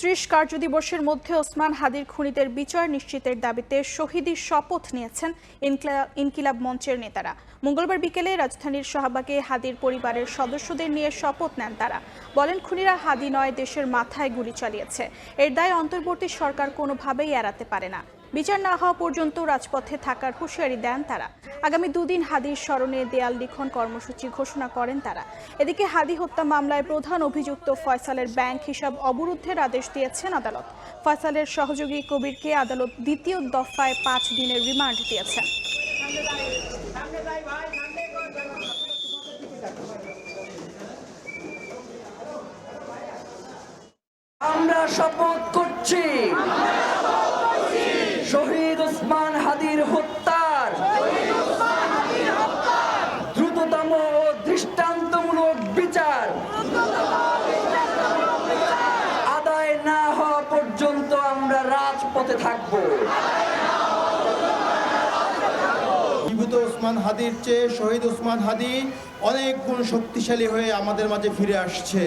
ত্রিশ কার্যদিবসের মধ্যে ওসমান হাদির খুনিদের বিচার নিশ্চিতের দাবিতে শহীদি শপথ নিয়েছেন ইনকিলাব মঞ্চের নেতারা। মঙ্গলবার বিকেলে রাজধানীর শাহবাগে হাদির পরিবারের সদস্যদের নিয়ে শপথ নেন তারা। বলেন, খুনিরা হাদি নয়, দেশের মাথায় গুলি চালিয়েছে। এর দায় অন্তর্বর্তী সরকার কোনোভাবেই এড়াতে পারে না। বিচার না হওয়া পর্যন্ত রাজপথে থাকার হুঁশিয়ারি দেন তারা। আগামী দুদিন হাদির স্মরণে দেয়াল লিখন কর্মসূচি ঘোষণা করেন তারা। এদিকে হাদি হত্যা মামলায় প্রধান অভিযুক্ত ফয়সালের ব্যাংক হিসাব অবরুদ্ধের আদেশ দিয়েছেন আদালত। ফয়সালের সহযোগী কবিরকে আদালত দ্বিতীয় দফায় পাঁচ দিনের রিমান্ড দিয়েছেন। আমরা শপথ করছি শহীদ ওসমান হাদির হত্যার দ্রুততম ও দৃষ্টান্তমূলক বিচার। আদায় না হওয়া পর্যন্ত আমরা রাজপথে থাকব। হাদির চেয়ে শহীদ ওসমান হাদি অনেক গুণ শক্তিশালী হয়ে আমাদের মাঝে ফিরে আসছে।